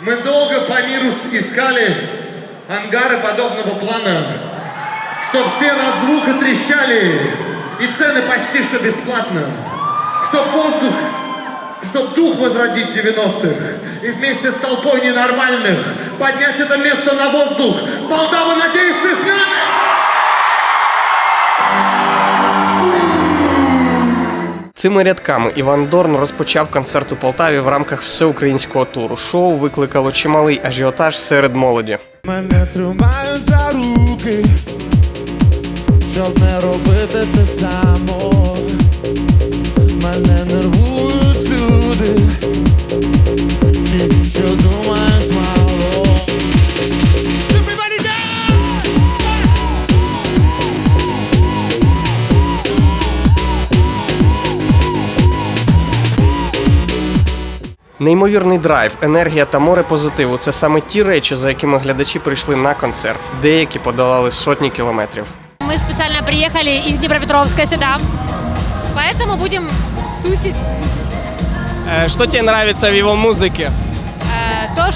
Мы долго по миру искали ангары подобного плана, чтоб стены от звука трещали и цены почти что бесплатно, чтоб воздух, чтоб дух возродить 90-х и вместе с толпой ненормальных поднять это место на воздух. Полтава, надеюсь, ты с нами? Цими рядками Іван Дорн розпочав концерт у Полтаві в рамках всеукраїнського туру. Шоу викликало чималий ажіотаж серед молоді. Мене тримають за руки, щоб не робити те само. Неймовірний драйв, енергія та море позитиву це саме ті речі, за якими глядачі прийшли на концерт. Деякі подолали сотні кілометрів. Мы специально приехали из Днепропетровска сюда, поэтому будем тусить. Що тебе подобається в його музиці?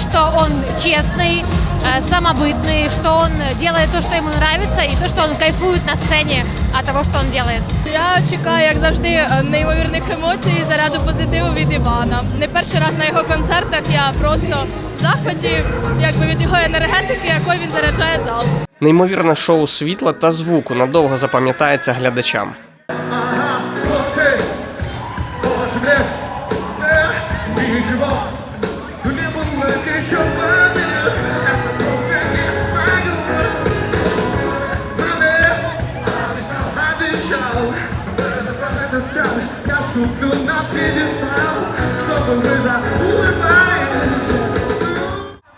Э, То, что он честный, э, самобытный, что он делает то, что ему нравится, и то, что он кайфует на сцене от того, что он делает. Я чекаю, як завжди, е, неймовірних емоцій і заряду позитиву від Івана. Не перший раз на його концертах я просто в захваті якби від його енергетики, якою він заряджає зал. Неймовірне шоу світла та звуку надовго запам'ятається глядачам. Ага, хлопцы,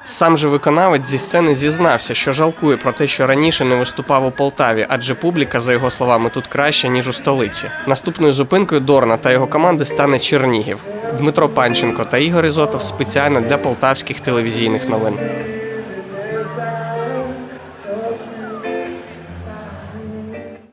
Сам же виконавець зі сцени зізнався, що жалкує про те, що раніше не виступав у Полтаві, адже публіка, за його словами, тут краще ніж у столиці. Наступною зупинкою Дорна та його команди стане Чернігів. Дмитро Панченко та Ігор Ізотов спеціально для полтавських телевізійних новин.